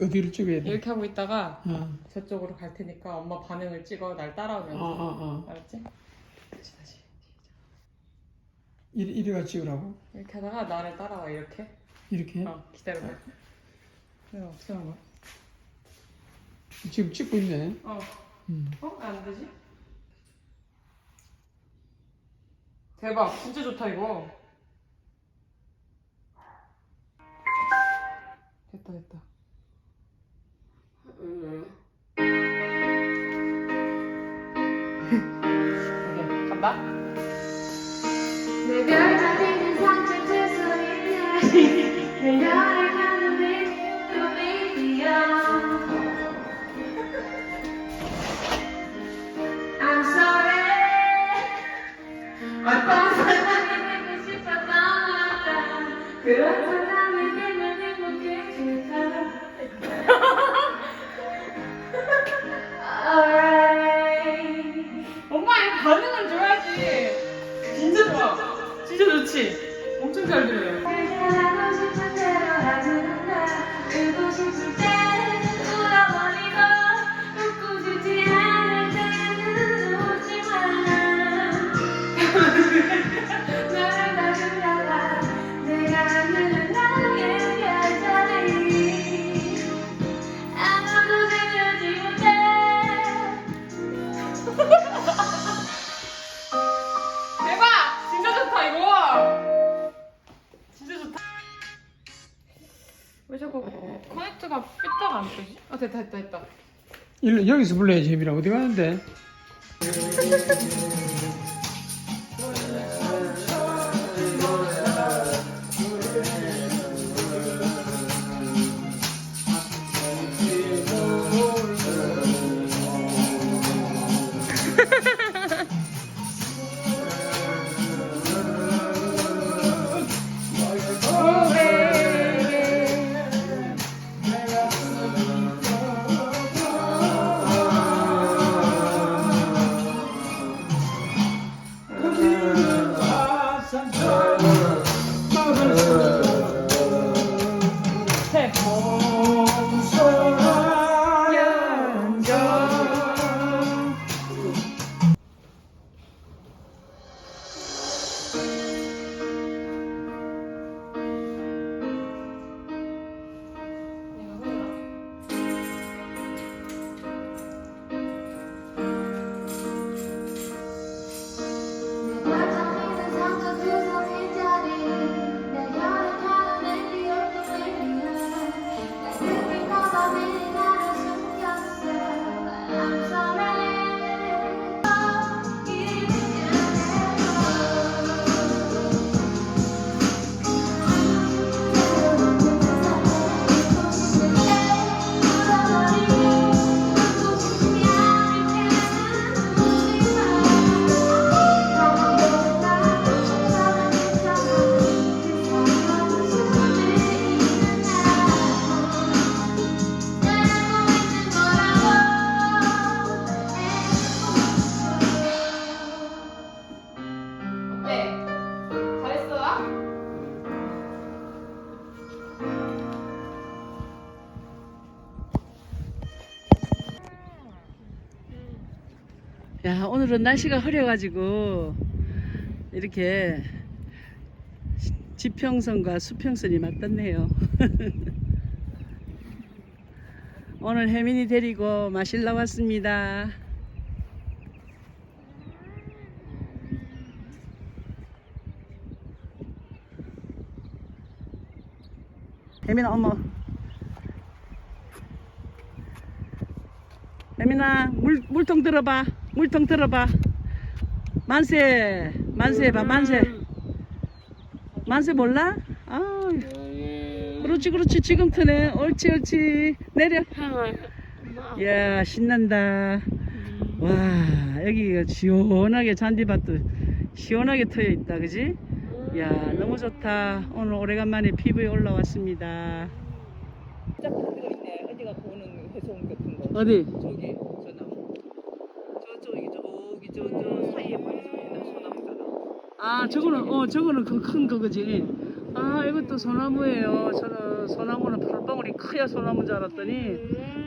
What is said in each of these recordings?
어디를 찍어야 돼? 이렇게 하고 있다가 어. 저쪽으로 갈 테니까 엄마 반응을 찍어 날 따라오면 어, 어, 어. 알았지? 다시 다시 이리, 이리가 찍으라고? 이렇게 하다가 나를 따라와 이렇게 이렇게? 어 기다려봐 내가 어떻게 하는 거야? 지금 찍고 있네. 어 음. 어? 왜안 되지? 대박 진짜 좋다 이거 됐다 됐다 오케이 간다 내 별자리는 상처 죄송이야 됐다 됐다 됐다 일로, 여기서 불러야지, 혜민아. 어디 가는데? 야, 오늘은 날씨가 흐려가지고 이렇게 지평선과 수평선이 맞닿네요. 오늘 혜민이 데리고 마실러 왔습니다. 혜민아, 어머. 혜민아, 물, 물통 들어봐. 물통 들어봐. 만세, 만세 해봐, 만세. 만세 몰라? 아, 그렇지, 그렇지. 지금 트네. 옳지, 옳지. 내려. 이야, 신난다. 와, 여기가 시원하게 잔디밭도 시원하게 트여 있다, 그지? 이야, 너무 좋다. 오늘 오래간만에 피부에 올라왔습니다. 어디? 저기 저 나무 저쪽이 저기 저, 저 사이에 보이는 소나무잖 아아 저거는 어 저거는 그큰 거지. 아 이것도 소나무예요. 저는 소나무는 풀덩어리 커야 소나무인 줄 알았더니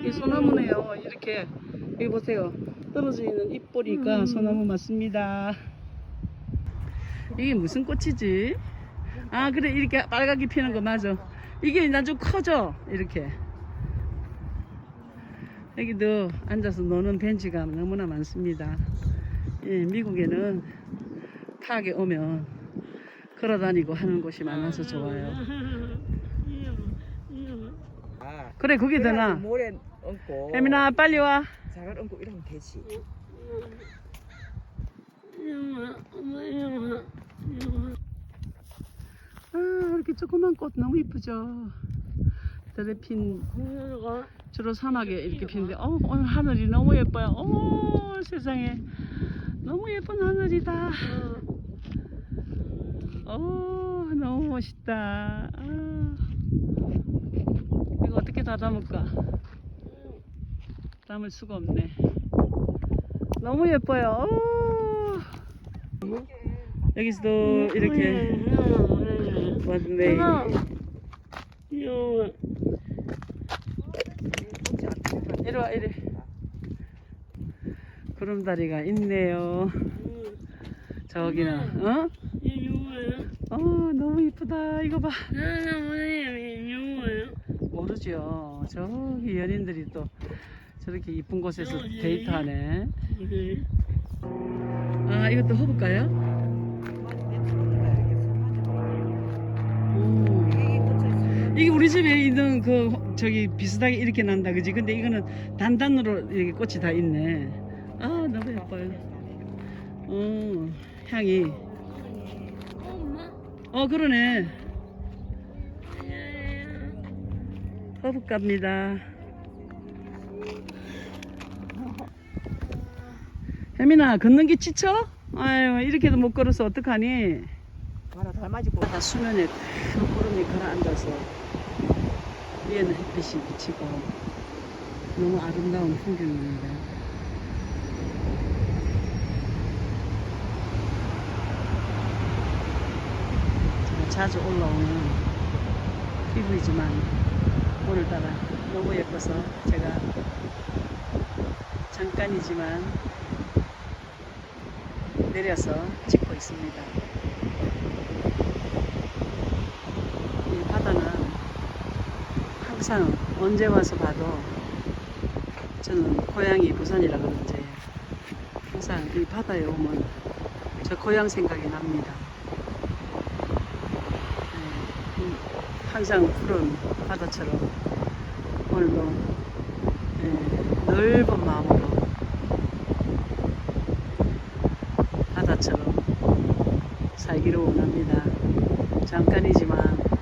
이 소나무네요. 이렇게 여기 보세요. 떨어져 있는 잎보리가 소나무 맞습니다. 이게 무슨 꽃이지? 아 그래 이렇게 빨갛게 피는 거 맞아. 이게 나중 커져 이렇게. 여기도 앉아서 노는 벤치가 너무나 많습니다. 예, 미국에는 파악에 오면 걸어다니고 하는 곳이 많아서 좋아요. 아, 그래 그래야지 되나? 모래 얹고 혜민아 빨리 와. 자갈 얹고 이러면 되지. 아 이렇게 조그만 꽃 너무 이쁘죠. 드레핀 주로 사막에 이렇게 피는데 어 오늘 하늘이 너무 예뻐요. 어 세상에 너무 예쁜 하늘이다. 어 너무 멋있다. 아. 이거 어떻게 다 담을까? 담을 수가 없네. 너무 예뻐요. 어. 여기서도 이렇게 왔네. 이리 와 이리. 구름다리가 있네요. 저기는 어? 어 너무 이쁘다. 이거 봐. 모르죠. 저기 연인들이 또 저렇게 이쁜 곳에서 데이트하네. 아 이것도? 오. 이게 우리 집에 있는 그 호- 저기 비슷하게 이렇게 난다 그지? 근데 이거는 단단으로 이렇게 꽃이 다 있네. 아 너무 예뻐요. 어 향이. 어 그러네. 허브 갑니다. 혜민아 걷는 게 지쳐? 아유 이렇게도 못 걸어서 어떡하니? 하나 닮아지고 바다 수면에 큰 구름이 가라앉아서 위에는 햇빛이 비치고 너무 아름다운 풍경입니다. 제가 자주 올라오는 피부이지만 오늘따라 너무 예뻐서 제가 잠깐이지만 내려서 찍고 있습니다. 이 바다는 항상 언제 와서 봐도 저는 고향이 부산이라 그런지 항상 이 바다에 오면 저 고향 생각이 납니다. 네, 음, 항상 푸른 바다처럼 오늘도 예, 넓은 마음으로 바다처럼 살기를 원합니다. 잠깐이지만